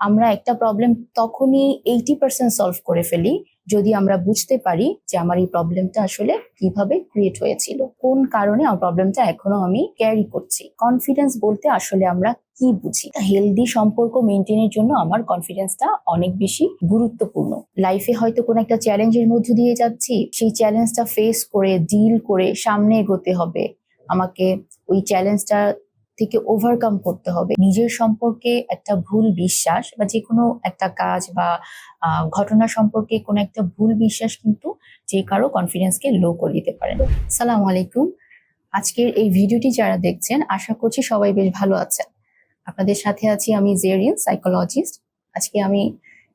আমরা একটা প্রবলেম তখনই এইটি পার্সেন্ট সলভ করে ফেলি যদি আমরা বুঝতে পারি যে আমার এই প্রবলেমটা আসলে কীভাবে ক্রিয়েট হয়েছিল। কোন কারণে আমার প্রবলেমটা এখনও আমি ক্যারি করছি? কনফিডেন্স বলতে আসলে আমরা কি বুঝি? হেলদি সম্পর্ক মেনটেনের জন্য আমার কনফিডেন্সটা অনেক বেশি গুরুত্বপূর্ণ। লাইফে হয়তো কোনো একটা চ্যালেঞ্জের মধ্য দিয়ে যাচ্ছি, সেই চ্যালেঞ্জটা ফেস করে ডিল করে সামনে এগোতে হবে। আমাকে ওই চ্যালেঞ্জটা থেকে ওভারকাম করতে হবে। নিজের সম্পর্কে একটা ভুল বিশ্বাস বা যে কোনো একটা কাজ বা ঘটনা সম্পর্কে কোনো একটা ভুল বিশ্বাস কিন্তু যে কারও কনফিডেন্সকে লো করে দিতে পারেন সালাম আলাইকুম। আজকের এই ভিডিওটি যারা দেখছেন, আশা করছি সবাই বেশ ভালো আছেন। আপনাদের সাথে আছি আমি জেরিন সাইকোলজিস্ট আজকে আমি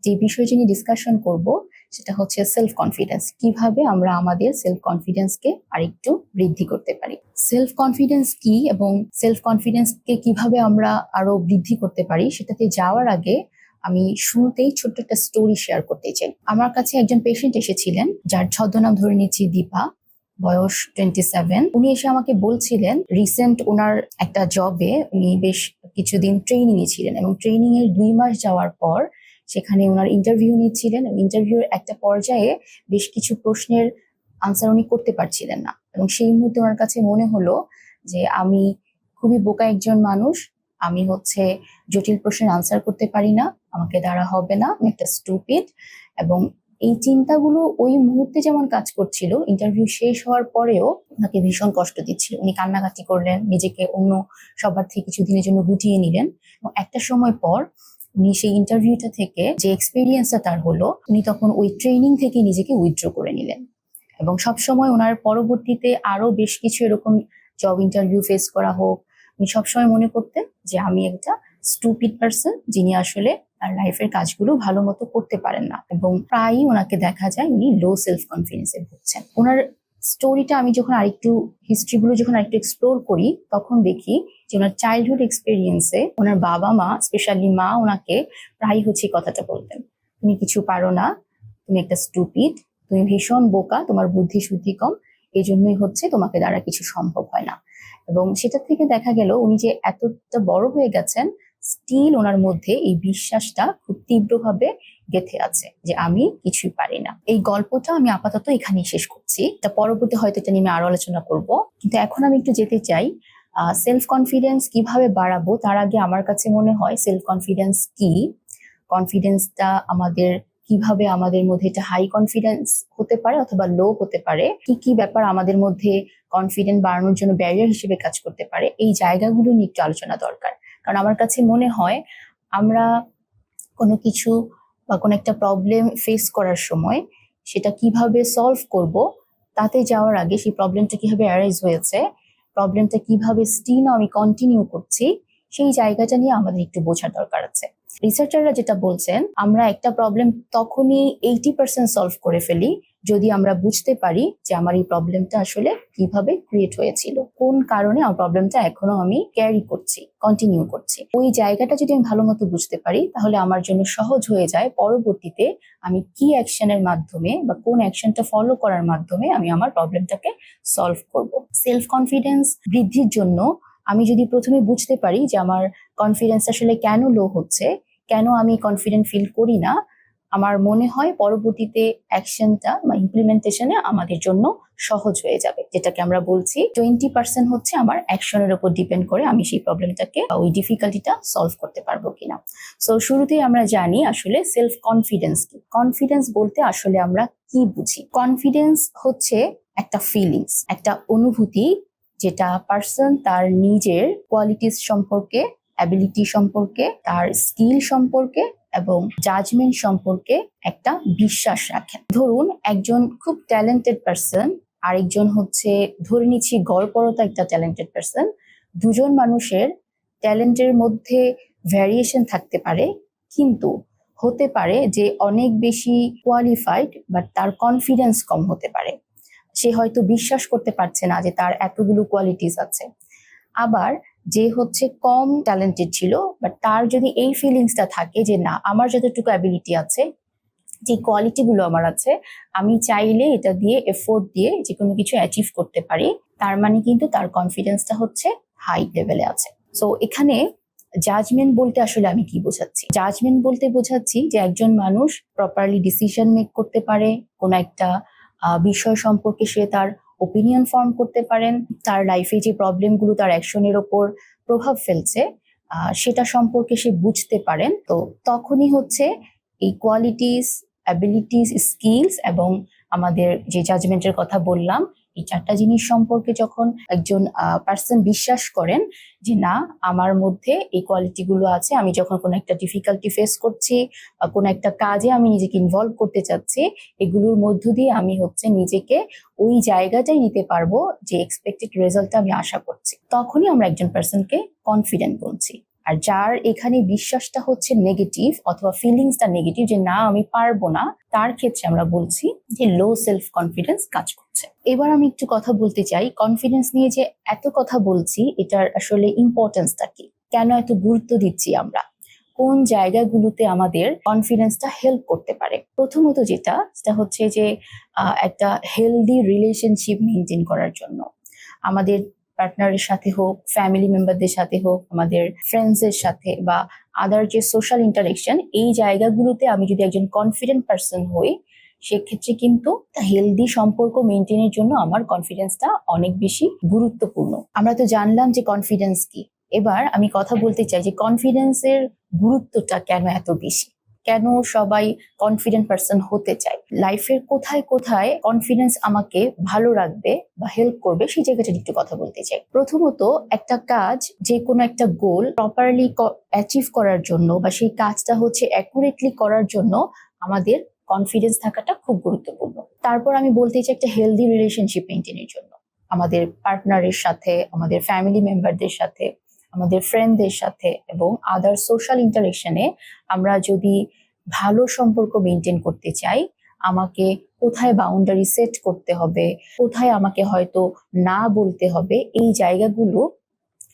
যে বিষয়টি নিয়ে ডিসকাশন করব সেটা হচ্ছে সেলফ কনফিডেন্স কীভাবে আমরা আমাদের সেলফ কনফিডেন্সকে আরেকটু বৃদ্ধি করতে পারি? সেলফ কনফিডেন্স কি এবং সেলফ কনফিডেন্সকে কীভাবে আমরা আরও বৃদ্ধি করতে পারি সেটাতে যাওয়ার আগে আমি শুরুতেই ছোট্ট একটা স্টোরি শেয়ার করতে চাই। আমার কাছে একজন পেশেন্ট এসেছিলেন, যার ছদ্মনাম ধরে নিচ্ছি দীপা, বয়স টোয়েন্টি সেভেন উনি এসে আমাকে বলছিলেন রিসেন্ট ওনার একটা জবে উনি বেশ কিছুদিন ট্রেনিং এ ছিলেন এবং ট্রেনিং এর দুই মাস যাওয়ার পর সেখানে ওনার ইন্টারভিউ নিচ্ছিলেন ইন্টারভিউর একটা পর্যায়ে বেশ কিছু প্রশ্নের আনসার উনি করতে পারছিলেন না। এবং সেই মুহূর্তে ওনার কাছে মনে হলো যে আমি খুবই বোকা একজন মানুষ, আমি হচ্ছে জটিল প্রশ্নের আনসার করতে পারি না, আমাকে দ্বারা হবে না আমি একটা স্টুপিড এবং এই চিন্তাগুলো ওই মুহূর্তে যেমন কাজ করছিল ইন্টারভিউ শেষ হওয়ার পরেও ওনাকে ভীষণ কষ্ট দিচ্ছিল। উনি কান্নাকাটি করলেন, নিজেকে অন্য সবার থেকে কিছুদিনের জন্য গুটিয়ে নিলেন। এবং একটা সময় পর উনি সেই ইন্টারভিউটা থেকে যে এক্সপিরিয়েন্সটা তার হলো, উনি তখন ওই ট্রেনিং থেকে নিজেকে উইথড্র করে নিলেন। এবং সবসময় ওনার পরবর্তীতে আরও বেশ কিছু এরকম জব ইন্টারভিউ ফেস করা হোক, উনি সবসময় মনে করতেন যে আমি একটা স্টুপিড পার্সন যিনি আসলে তার লাইফের কাজগুলো ভালো মতো করতে পারেন না। এবং প্রায়ই ওনাকে দেখা যায় উনি লো সেলফ কনফিডেন্সে ভুগছেন। ওনার স্টোরিটা আমি যখন আরেকটু হিস্ট্রিগুলো যখন আরেকটু এক্সপ্লোর করি, তখন দেখি যে ওনার চাইল্ডহুড এক্সপিরিয়েন্সে ওনার বাবা মা স্পেশালি মা ওনাকে প্রায় হচ্ছে কথাটা বলতেন, তুমি কিছু পারো না, তুমি একটা স্টুপিড তুমি ভীষণ বোকা, তোমার বুদ্ধি শুদ্ধি কম এই জন্যই হচ্ছে তোমাকে দ্বারা কিছু সম্ভব হয় না। এবং সেটা থেকে দেখা গেল উনি যে এতটা বড় হয়ে গেছেন স্টিল ওনার মধ্যে এই বিশ্বাসটা খুব তীব্রভাবে গেথে আছে যে আমি কিছুই পারি না। এই গল্পটা আমি আপাতত এখানেই শেষ করছি। তা পরবর্তী হয়তো এটা নিয়ে আরও আলোচনা করব। কিন্তু এখন আমি একটু যেতে চাই সেলফ কনফিডেন্স কীভাবে বাড়াবো তার আগে আমার কাছে মনে হয় সেলফ কনফিডেন্স কি? কনফিডেন্সটা আমাদের কীভাবে আমাদের মধ্যে এটা হাই কনফিডেন্স হতে পারে অথবা লো হতে পারে? কি কি ব্যাপার আমাদের মধ্যে কনফিডেন্ট বাড়ানোর জন্য ব্যারিয়ার হিসেবে কাজ করতে পারে? এই জায়গাগুলো নিয়ে একটু আলোচনা দরকার। কারণ আমার কাছে মনে হয় আমরা কোনো কিছু বা কোনো একটা প্রবলেম ফেস করার সময় সেটা কীভাবে সলভ করব, তাতে যাওয়ার আগে সেই প্রবলেমটা কীভাবে অ্যারাইজ হয়েছে প্রবলেমটা কীভাবে স্টিল আমি কন্টিনিউ করছি, সেই জায়গাটা নিয়ে আমাদের একটু বোঝার দরকার আছে। রিসার্চাররা যেটা বলছেন, আমরা একটা প্রবলেম তখনই এইটি পার্সেন্ট সলভ করে ফেলি যদি আমরা বুঝতে পারি যে আমার এই প্রবলেমটা আসলে কীভাবে ক্রিয়েট হয়েছিল, কোন কারণে আমার প্রবলেমটা এখনও আমি ক্যারি করছি কন্টিনিউ করছি। ওই জায়গাটা যদি আমি ভালো মতো বুঝতে পারি, তাহলে আমার জন্য সহজ হয়ে যায় পরবর্তীতে আমি কি অ্যাকশনের মাধ্যমে বা কোন অ্যাকশনটা ফলো করার মাধ্যমে আমি আমার প্রবলেমটাকে সলভ করব। সেলফ কনফিডেন্স বৃদ্ধির জন্য আমি যদি প্রথমে বুঝতে পারি যে আমার কনফিডেন্স আসলে কেন লো হচ্ছে, কেন আমি কনফিডেন্ট ফিল করি না আমার মনে হয় পরবর্তীতে অ্যাকশনটা বা ইমপ্লিমেন্টেশনে আমাদের জন্য সহজ হয়ে যাবে। যেটাকে আমরা বলছি টোয়েন্টি পার্সেন্ট হচ্ছে আমার অ্যাকশনের উপর ডিপেন্ড করে আমি সেই প্রবলেমটাকে ওই ডিফিকাল্টিটা সলভ করতে পারব কিনা। সো শুরুতেই আমরা জানি আসলে সেলফ কনফিডেন্স কি। কনফিডেন্স বলতে আসলে আমরা কি বুঝি? কনফিডেন্স হচ্ছে একটা ফিলিংস একটা অনুভূতি যেটা পার্সন তার নিজের কোয়ালিটিস সম্পর্কে অ্যাবিলিটি সম্পর্কে, তার স্কিল সম্পর্কে এবং জাজমেন্ট সম্পর্কে একটা বিশ্বাস রাখেন। ধরুন, একজন খুব ট্যালেন্টেড পার্সন আরেকজন হচ্ছে, ধরে নিচ্ছি গড়পরতা একটা ট্যালেন্টেড পার্সন দুজন মানুষের ট্যালেন্টের মধ্যে ভ্যারিয়েশন থাকতে পারে, কিন্তু হতে পারে যে অনেক বেশি কোয়ালিফাইড বাট তার কনফিডেন্স কম হতে পারে। সে হয়তো বিশ্বাস করতে পারছে না যে তার এতগুলো কোয়ালিটিস আছে। আবার যে হচ্ছে কম ট্যালেন্টেড ছিল বাট তার যদি এই ফিলিংসটা থাকে যে না, আমার যতটুকু অ্যাবিলিটি আছে, যে কোয়ালিটি গুলো আমার আছে, আমি চাইলে এটা দিয়ে এফোর্ট দিয়ে যে কোনো কিছু অ্যাচিভ করতে পারি, তার মানে কিন্তু তার কনফিডেন্সটা হচ্ছে হাই লেভেলে আছে। সো এখানে জাজমেন্ট বলতে আসলে আমি কি বোঝাচ্ছি? জাজমেন্ট বলতে বোঝাচ্ছি যে একজন মানুষ প্রপারলি ডিসিশন মেক করতে পারে, কোন একটা বিষয় সম্পর্কে সে তার ওপিনিয়ন ফর্ম করতে পারেন, তার লাইফে যে প্রবলেমগুলো তার অ্যাকশনের ওপর প্রভাব ফেলছে সেটা সম্পর্কে সে বুঝতে পারেন। তো তখনই হচ্ছে এই কোয়ালিটিস অ্যাবিলিটিস স্কিলস এবং আমাদের যে জাজমেন্টের কথা বললাম এই চারটা জিনিস সম্পর্কে যখন একজন পার্সন বিশ্বাস করেন যে না, আমার মধ্যে এই কোয়ালিটি গুলো আছে, আমি যখন কোনো একটা ডিফিকাল্টি ফেস করছি কোনো একটা কাজে আমি নিজেকে ইনভলভ করতে চাচ্ছি, এগুলোর মধ্য দিয়ে আমি হচ্ছে নিজেকে ওই জায়গাটাই নিতে পারব যে এক্সপেক্টেড রেজাল্টটা আমি আশা করছি। তখনই আমরা একজন পার্সনকে কনফিডেন্ট বলছি। আর যার এখানে বিশ্বাসটা হচ্ছে নেগেটিভ অথবা ফিলিংসটা নেগেটিভ যে না, আমি পারব না, তার ক্ষেত্রে আমরা বলছি যে লো সেলফ কনফিডেন্স কাজ করছে। এবার আমি একটু কথা বলতে চাই কনফিডেন্স নিয়ে যে এত কথা বলছি, এটার আসলে ইম্পর্টেন্সটা কি? কেন এত গুরুত্ব দিচ্ছি আমরা? কোন জায়গাগুলোতে আমাদের কনফিডেন্সটা হেল্প করতে পারে? প্রথমত যেটা, সেটা হচ্ছে যে একটা হেলদি রিলেশনশিপ মেনটেন করার জন্য। আমাদের পার্টনারের সাথে হোক ফ্যামিলি মেম্বারদের সাথে হোক, আমাদের ফ্রেন্ডসের সাথে বা আদার যে সোশ্যাল ইন্টারেকশন এই জায়গাগুলোতে আমি যদি একজন কনফিডেন্ট পার্সন হই, সেক্ষেত্রে কিন্তু হেলদি সম্পর্ক মেনটেনের জন্য আমার কনফিডেন্সটা অনেক বেশি গুরুত্বপূর্ণ। আমরা তো জানলাম যে কনফিডেন্স কি। এবার আমি কথা বলতে চাই যে কনফিডেন্সের গুরুত্বটা কেন এত বেশি। কেন সবাই কনফিডেন্ট পার্সন হতে চায়? লাইফের কোথায় কোথায় কনফিডেন্স আমাকে ভালো রাখবে বা হেল্প করবে সেই জায়গাটা একটু কথা বলতে চাই। প্রথমত একটা কাজ, যে কোনো একটা গোল প্রপারলি অ্যাচিভ করার জন্য বা সেই কাজটা হচ্ছে অ্যাকুরেটলি করার জন্য আমাদের কনফিডেন্স থাকাটা খুব গুরুত্বপূর্ণ। তারপর আমি বলতে চাই একটা হেলদি রিলেশনশিপ মেনটেনের জন্য। আমাদের পার্টনারের সাথে, আমাদের ফ্যামিলি মেম্বারদের সাথে, আমাদের ফ্রেন্ডদের সাথে এবং আদার সোশ্যাল ইন্টারেকশনে আমরা যদি ভালো সম্পর্ক মেনটেন করতে চাই, আমাকে কোথায় বাউন্ডারি সেট করতে হবে, কোথায় আমাকে হয়তো না বলতে হবে, এই জায়গাগুলো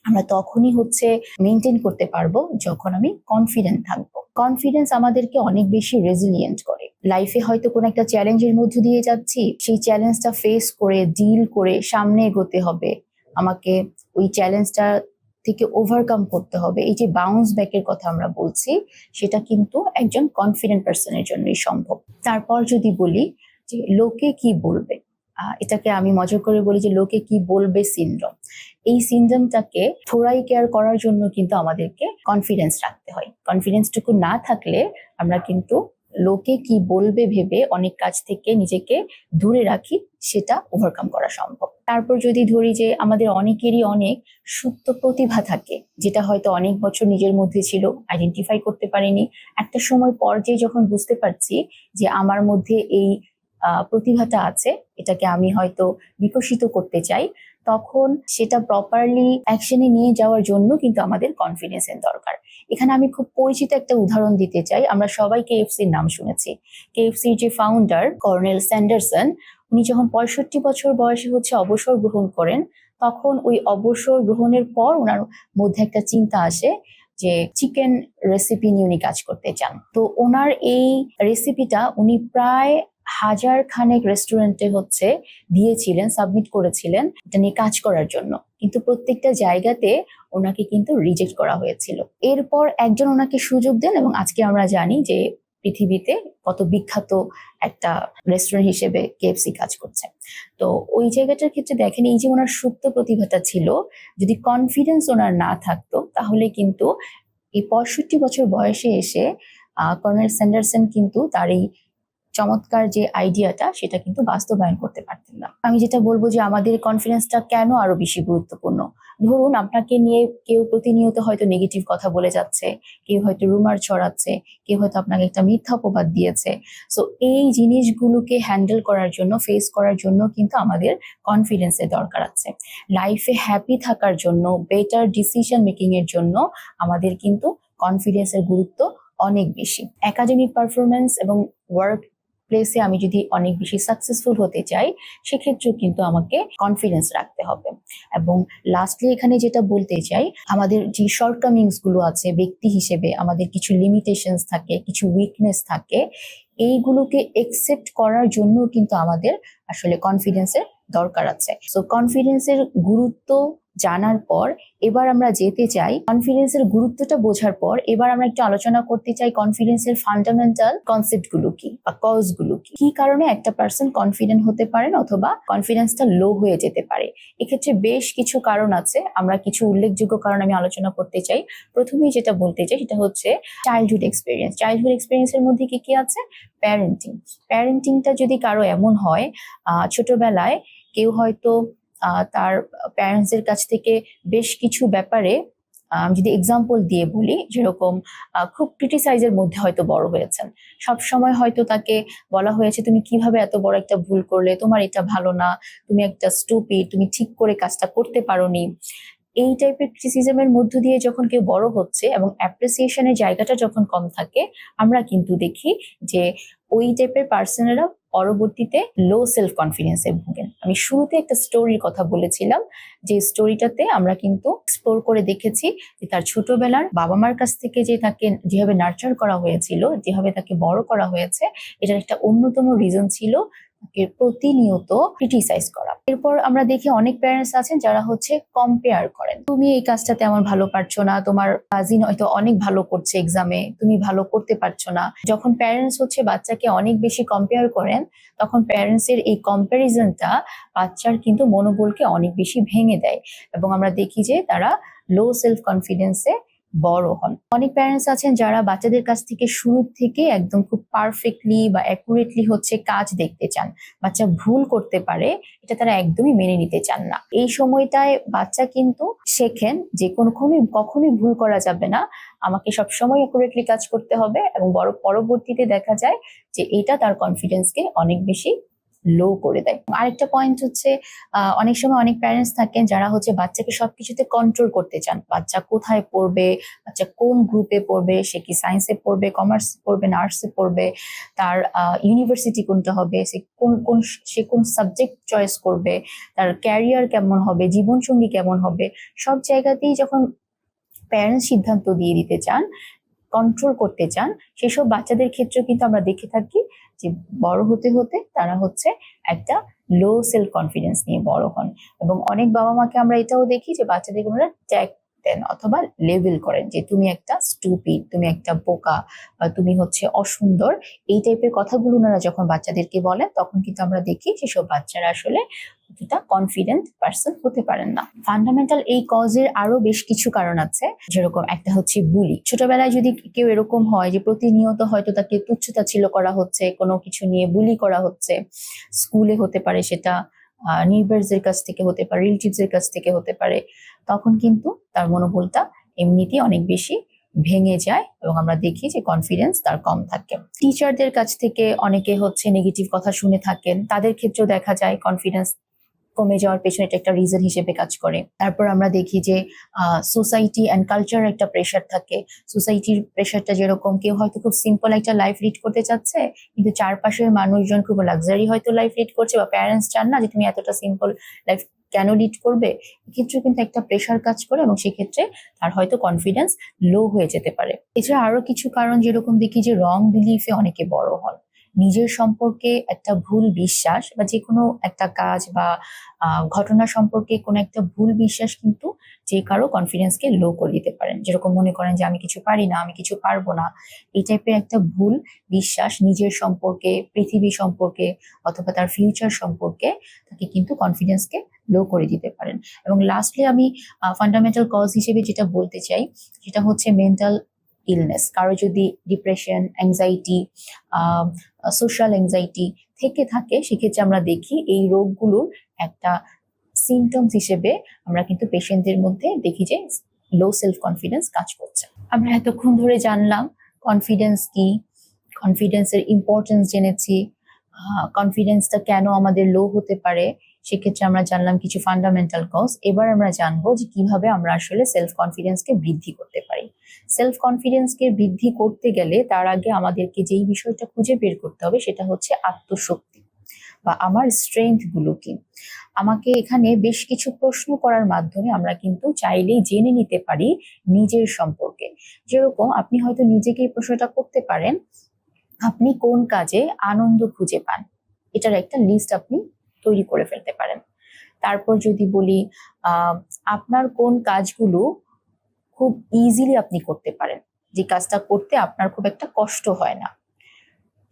আমরা তখনই হচ্ছে মেনটেন করতে পারব যখন আমি কনফিডেন্ট থাকব। কনফিডেন্স আমাদেরকে অনেক বেশি রেজিলিয়েন্ট করে। লাইফে হয়তো কোনো একটা চ্যালেঞ্জের মধ্য দিয়ে যাচ্ছি, সেই চ্যালেঞ্জটা ফেস করে ডিল করে সামনে এগোতে হবে, আমাকে ওই চ্যালেঞ্জটা থেকে ওভারকাম করতে হবে। এই যে বাউন্স ব্যাকের কথা আমরা বলছি, সেটা কিন্তু একজন কনফিডেন্ট পার্সনের জন্যই সম্ভব। তারপর যদি বলি যে লোকে কি বলবে? এটাকে আমি মজা করে বলি যে লোকে কি বলবে সিনড্রোম এই সিনড্রোমটাকে থোড়াই কেয়ার করার জন্য কিন্তু আমাদেরকে কনফিডেন্স রাখতে হয়। কনফিডেন্সটুকু না থাকলে আমরা কিন্তু লোকে কি বলবে ভেবে অনেক কাজ থেকে নিজেকে দূরে রাখি সেটা ওভারকাম করা সম্ভব। তারপর যদি ধরি যে আমাদের অনেকেরই অনেক সুপ্ত প্রতিভা থাকে, যেটা হয়তো অনেক বছর নিজের মধ্যে ছিল আইডেন্টিফাই করতে পারিনি। একটা সময় পর্যায়ে যখন বুঝতে পারছি যে আমার মধ্যে এই প্রতিভাটা আছে, এটাকে আমি হয়তো বিকশিত করতে চাই, তখন সেটা প্রপারলি অ্যাকশনে নিয়ে যাওয়ার জন্য কিন্তু আমাদের কনফিডেন্সের দরকার। এখানে আমি খুব পরিচিত একটা উদাহরণ দিতে চাই। আমরা সবাই কেএফসির নাম শুনেছি। কেএফসির যে ফাউন্ডার কর্নেল স্যান্ডারসন উনি যখন পঁয়ষট্টি বছর বয়সে হচ্ছে অবসর গ্রহণ করেন, তখন ওই অবসর গ্রহণের পর ওনার মধ্যে একটা চিন্তা আসে যে চিকেন রেসিপি নিয়ে উনি কাজ করতে চান। তো ওনার এই রেসিপিটা উনি প্রায় হাজার খানেক রেস্টুরেন্টে হচ্ছে দিয়েছিলেন সাবমিট করেছিলেন এটা নিয়ে কাজ করার জন্য। কিন্তু প্রত্যেকটা জায়গাতে ওনাকে কিন্তু রিজেক্ট করা হয়েছিল। এরপর একজন ওনাকে সুযোগ দেন এবং আজকে আমরা জানি যে পৃথিবীতে কত বিখ্যাত একটা রেস্টুরেন্ট হিসেবে কেএফসি কাজ করছে। তো ওই জায়গাটার ক্ষেত্রে দেখেন, এই যে ওনার সুপ্ত প্রতিভাটা ছিল, যদি কনফিডেন্স ওনার না থাকতো, তাহলে কিন্তু এই পঁয়ষট্টি বছর বয়সে এসে কর্নেল স্যান্ডারসন কিন্তু তার এই চমৎকার যে আইডিয়াটা সেটা কিন্তু বাস্তবায়ন করতে পারতেন না। আমি যেটা বলব যে, আমাদের কনফিডেন্সটা কেন আরও বেশি গুরুত্বপূর্ণ? ধরুন আপনাকে নিয়ে কেউ প্রতিনিয়ত হয়তো নেগেটিভ কথা বলে যাচ্ছে, কেউ হয়তো রুমার ছড়াচ্ছে, কেউ হয়তো আপনাকে একটা মিথ্যা অপবাদ দিয়েছে। সো এই জিনিসগুলোকে হ্যান্ডেল করার জন্য ফেস করার জন্য কিন্তু আমাদের কনফিডেন্সের দরকার আছে। লাইফে হ্যাপি থাকার জন্য বেটার ডিসিশন মেকিং এর জন্য আমাদের কিন্তু কনফিডেন্সের গুরুত্ব অনেক বেশি। একাডেমিক পারফরমেন্স এবং ওয়ার্ক প্লেসে আমি যদি অনেক বেশি সাকসেসফুল হতে চাই, সেক্ষেত্রেও কিন্তু আমাকে কনফিডেন্স রাখতে হবে। এবং লাস্টলি এখানে যেটা বলতে চাই, আমাদের যে শর্টকামিংসগুলো আছে, ব্যক্তি হিসেবে আমাদের কিছু লিমিটেশনস থাকে, কিছু উইকনেস থাকে, এইগুলোকে একসেপ্ট করার জন্য কিন্তু আমাদের আসলে কনফিডেন্সের দরকার আছে। সো কনফিডেন্সের গুরুত্ব জানার পর এবার আমরা যেতে চাই। কনফিডেন্সের গুরুত্বটা বোঝার পর এবার আমরা একটু আলোচনা করতে চাই কনফিডেন্সের ফান্ডামেন্টাল কনসেপ্টগুলো কি বা কজগুলো কি? কি কারণে একটা পার্সন কনফিডেন্ট হতে পারেন অথবা কনফিডেন্সটা লো হয়ে যেতে পারে? এক্ষেত্রে বেশ কিছু কারণ আছে। আমরা কিছু উল্লেখযোগ্য কারণ আমি আলোচনা করতে চাই। প্রথমেই যেটা বলতে চাই সেটা হচ্ছে চাইল্ডহুড এক্সপিরিয়েন্স চাইল্ডহুড এক্সপিরিয়েন্সের মধ্যে কি কি আছে? প্যারেন্টিং প্যারেন্টিংটা যদি কারও এমন হয় ছোটবেলায় কেউ হয়তো তার প্যারেন্টসদের কাছ থেকে বেশ কিছু ব্যাপারে যদি এক্সাম্পল দিয়ে বলি, যেরকম খুব ক্রিটিসাইজের মধ্যে হয়তো বড় হয়েছেন। সব সময় হয়তো তাকে বলা হয়েছে, তুমি কীভাবে এত বড় একটা ভুল করলে? তোমার এটা ভালো না। তুমি একটা স্টুপি তুমি ঠিক করে কাজটা করতে পারোনি। এই টাইপের ক্রিটিসিজমের মধ্য দিয়ে যখন কেউ বড় হচ্ছে এবং অ্যাপ্রিসিয়েশনের জায়গাটা যখন কম থাকে, আমরা কিন্তু দেখি যে ওই টাইপের পার্সনেরা পরবর্তীতে লো সেলফ কনফিডেন্সে ভোগেন। আমি শুরুতে একটা স্টোরির কথা বলেছিলাম, যে স্টোরিটাতে আমরা কিন্তু এক্সপ্লোর করে দেখেছি যে তার ছোটবেলার বাবা মার কাছ থেকে যে তাকে যেভাবে নার্চার করা হয়েছিল, যেভাবে তাকে বড় করা হয়েছে, এটার একটা অন্যতম রিজন ছিল তাকে প্রতিনিয়ত ক্রিটিসাইজ করা। এরপর আমরা দেখি অনেক প্যারেন্টস আছেন যারা হচ্ছে কম্পেয়ার করেন। তুমি এই কাজটা তেমন ভালো পারছ না, তোমার কাজিন হয়তো অনেক ভালো করছে এক্সামে তুমি ভালো করতে পারছ না। যখন প্যারেন্টস হচ্ছে বাচ্চাকে অনেক বেশি কম্পেয়ার করেন, তখন প্যারেন্টস এর এই কম্প্যারিজনটা বাচ্চার কিন্তু মনোবলকে অনেক বেশি ভেঙে দেয়। এবং আমরা দেখি যে তারা লো সেলফ কনফিডেন্সে বড় হন। অনেক প্যারেন্টস আছেন যারা বাচ্চাদের কাছ থেকে শুরু থেকে একদম খুব পারফেক্টলি বা অ্যাকুরেটলি হচ্ছে কাজ দেখতে চান। বাচ্চা ভুল করতে পারে, এটা তারা একদমই মেনে নিতে চান না। এই সময়টায় বাচ্চা কিন্তু শেখেন যে কখনোই কখনোই ভুল করা যাবে না। আমাকে সবসময় অ্যাকুরেটলি কাজ করতে হবে এবং বড়, পরবর্তীতে দেখা যায় যে এটা তার কনফিডেন্সকে অনেক বেশি লো করে দেয়। আরেকটা পয়েন্ট হচ্ছে অনেক সময় অনেক প্যারেন্টস থাকেন যারা হচ্ছে বাচ্চাকে সবকিছুতে কন্ট্রোল করতে চান। বাচ্চা কোথায় পড়বে, বাচ্চা কোন গ্রুপে পড়বে, সে কি সায়েন্সে পড়বে কমার্স পড়বে নার্সে পড়বে, তার ইউনিভার্সিটি কোনটা হবে, সে কোন কোন, সে কোন সাবজেক্ট চয়েস করবে, তার ক্যারিয়ার কেমন হবে, জীবনসঙ্গী কেমন হবে, সব জায়গাতেই যখন প্যারেন্টস সিদ্ধান্ত দিয়ে দিতে চান কন্ট্রোল করতে চান, সেসব বাচ্চাদের ক্ষেত্রে কিন্তু আমরা দেখে থাকি যে বড় হতে হতে তারা হচ্ছে একটা লো সেলফ কনফিডেন্স নিয়ে বড় হন। এবং অনেক বাবা মাকে আমরা এটাও দেখি যে বাচ্চাদের ওনারা ট্যাগ দেন অথবা লেভেল করেন যে তুমি একটা স্টুপিড তুমি একটা বোকা বা তুমি হচ্ছে অসুন্দর, এই টাইপের কথাগুলো ওনারা যখন বাচ্চাদেরকে বলেন, তখন কিন্তু আমরা দেখি সেসব বাচ্চারা আসলে অতটা কনফিডেন্ট পার্সন হতে পারেন না। ফান্ডামেন্টাল এই কজের আরও বেশ কিছু কারণ আছে, যেরকম একটা হচ্ছে বুলি ছোটবেলায় যদি কেউ এরকম হয় যে প্রতিনিয়ত হয়তো তাকে তুচ্ছতাচ্ছিল করা হচ্ছে, কোনো কিছু নিয়ে বুলি করা হচ্ছে স্কুলে হতে পারে সেটা নিউবার্সদের কাছ থেকে হতে পারে রিলেটিভস এর কাছ থেকে হতে পারে, তখন কিন্তু তার মনোবলটা এমনিতেই অনেক বেশি ভেঙে যায় এবং আমরা দেখি যে কনফিডেন্স তার কম থাকে। টিচারদের কাছ থেকে অনেকে হচ্ছে নেগেটিভ কথা শুনে থাকেন, তাদের ক্ষেত্রেও দেখা যায় কনফিডেন্স কমে যাওয়ার পেছনে এটা একটা রিজন হিসেবে কাজ করে। তারপর আমরা দেখি যে সোসাইটি অ্যান্ড কালচার একটা প্রেশার থাকে। সোসাইটির প্রেশারটা যেরকম, কেউ হয়তো খুব সিম্পল একটা লাইফ লিড করতে চাচ্ছে, কিন্তু চারপাশের মানুষজন খুব লাক্সারি হয়তো লাইফ লিড করছে বা প্যারেন্টস চান না যে, তুমি এতটা সিম্পল লাইফ কেন লিড করবে? এক্ষেত্রে কিন্তু একটা প্রেশার কাজ করে এবং সেক্ষেত্রে তার হয়তো কনফিডেন্স লো হয়ে যেতে পারে। এছাড়া আরও কিছু কারণ যেরকম দেখি যে রং বিলিফে অনেকে বড় হন। নিজের সম্পর্কে একটা ভুল বিশ্বাস বা যে কোনো একটা কাজ বা ঘটনা সম্পর্কে কোনো একটা ভুল বিশ্বাস কিন্তু যে কারও কনফিডেন্সকে লো করে দিতে পারেন। যেরকম মনে করেন যে, আমি কিছু পারি না, আমি কিছু পারব না। এই টাইপের একটা ভুল বিশ্বাস নিজের সম্পর্কে, পৃথিবী সম্পর্কে অথবা তার ফিউচার সম্পর্কে তাকে কিন্তু কনফিডেন্সকে লো করে দিতে পারেন। এবং লাস্টলি আমি ফান্ডামেন্টাল কজ হিসেবে যেটা বলতে চাই, সেটা হচ্ছে মেন্টাল ইলনেস কারও যদি ডিপ্রেশন অ্যাংজাইটি সোশ্যাল অ্যাংজাইটি থেকে থাকে, সেক্ষেত্রে আমরা দেখি এই রোগগুলোর একটা সিমটমস হিসেবে আমরা কিন্তু পেশেন্টদের মধ্যে দেখি যে লো সেলফ কনফিডেন্স কাজ করছে। আমরা এতক্ষণ ধরে জানলাম কনফিডেন্স কি কনফিডেন্সের ইম্পর্টেন্স জেনেছি কনফিডেন্সটা কেন আমাদের লো হতে পারে সেক্ষেত্রে আমরা জানলাম কিছু ফান্ডামেন্টাল কজ এবার আমরা জানব যে কীভাবে আমরা আসলে সেলফ কনফিডেন্সকে বৃদ্ধি করতে পারি। সেলফ কনফিডেন্সকে বৃদ্ধি করতে গেলে তার আগে আমাদেরকে যেই বিষয়টা খুঁজে বের করতে হবে সেটা হচ্ছে আত্মশক্তি বা আমার স্ট্রেংথগুলো কি। আমাকে এখানে বেশ কিছু প্রশ্ন করার মাধ্যমে আমরা কিন্তু চাইলেই জেনে নিতে পারি নিজের সম্পর্কে। যেরকম আপনি হয়তো নিজেকে এই প্রশ্নটা করতে পারেন, আপনি কোন কাজে আনন্দ খুঁজে পান? এটার একটা লিস্ট আপনি তৈরি করে ফেলতে পারেন। তারপর যদি বলি আপনার কোন কাজগুলো খুব ইজিলি আপনি করতে পারেন। যে কাজটা করতে আপনার খুব একটা কষ্ট হয় না।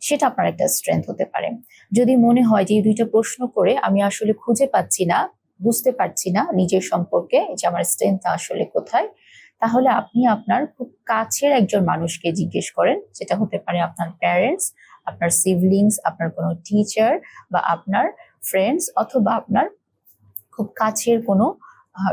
সেটা আপনার একটা স্ট্রেংথ হতে পারে। যদি মনে হয় যে এই দুইটা প্রশ্ন করে আমি আসলে খুঁজে পাচ্ছি না, বুঝতে পারছি না নিজের সম্পর্কে যে আমার স্ট্রেংথ আসলে কোথায়, তাহলে আপনি আপনার খুব কাছের একজন মানুষকে জিজ্ঞেস করেন। যেটা হতে পারে আপনার প্যারেন্টস আপনার সিবলিংস আপনার কোনো টিচার বা আপনার ফ্রেন্ডস অথবা আপনার খুব কাছের কোনো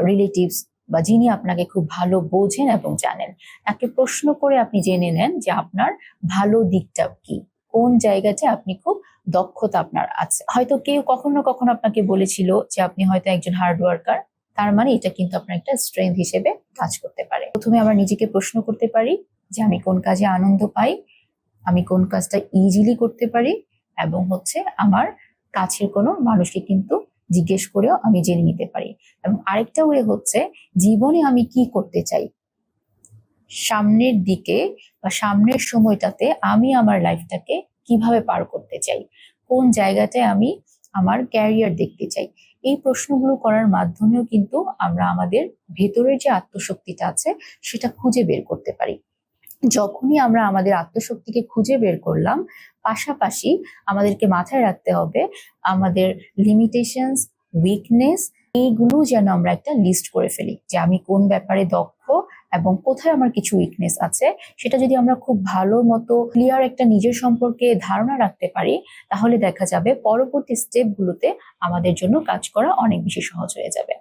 রিলেটিভস বা যিনি আপনাকে খুব ভালো বোঝেন এবং জানেন, তাকে প্রশ্ন করে আপনি জেনে নেন যে আপনার ভালো দিকটা কি। কোন জায়গাতে আপনি খুব দক্ষতা আপনার আছে। হয়তো কেউ কখনো কখনো আপনাকে বলেছিল যে আপনি হয়তো একজন হার্ড ওয়ার্কার তার মানে এটা কিন্তু আপনার একটা স্ট্রেংথ হিসেবে কাজ করতে পারে। প্রথমে আমরা নিজেকে প্রশ্ন করতে পারি যে আমি কোন কাজে আনন্দ পাই, আমি কোন কাজটা ইজিলি করতে পারি এবং হচ্ছে আমার কাছের কোনো মানুষকে কিন্তু জিজ্ঞেস করেও আমি জেনে নিতে পারি। এবং আরেকটা ওয়ে হচ্ছে, জীবনে আমি কি করতে চাই? সামনের দিকে বা সামনের সময়টাতে আমি আমার লাইফটাকে কীভাবে পার করতে চাই? কোন জায়গাতে আমি আমার ক্যারিয়ার দেখতে চাই? এই প্রশ্নগুলো করার মাধ্যমেও কিন্তু আমরা আমাদের ভেতরের যে আত্মশক্তিটা আছে, সেটা খুঁজে বের করতে পারি। যখনই আমরা আমাদের আত্মশক্তিকে খুঁজে বের করলাম, পাশাপাশি আমাদেরকে মাথায় রাখতে হবে আমাদের লিমিটেশনস উইকনেস এইগুলো যেন আমরা একটা লিস্ট করে ফেলি যে আমি কোন ব্যাপারে দক্ষ এবং কোথায় আমার কিছু উইকনেস আছে। সেটা যদি আমরা খুব ভালো মতো ক্লিয়ার একটা নিজের সম্পর্কে ধারণা রাখতে পারি, তাহলে দেখা যাবে পরবর্তী স্টেপগুলোতে আমাদের জন্য কাজ করা অনেক বেশি সহজ হয়ে যাবে।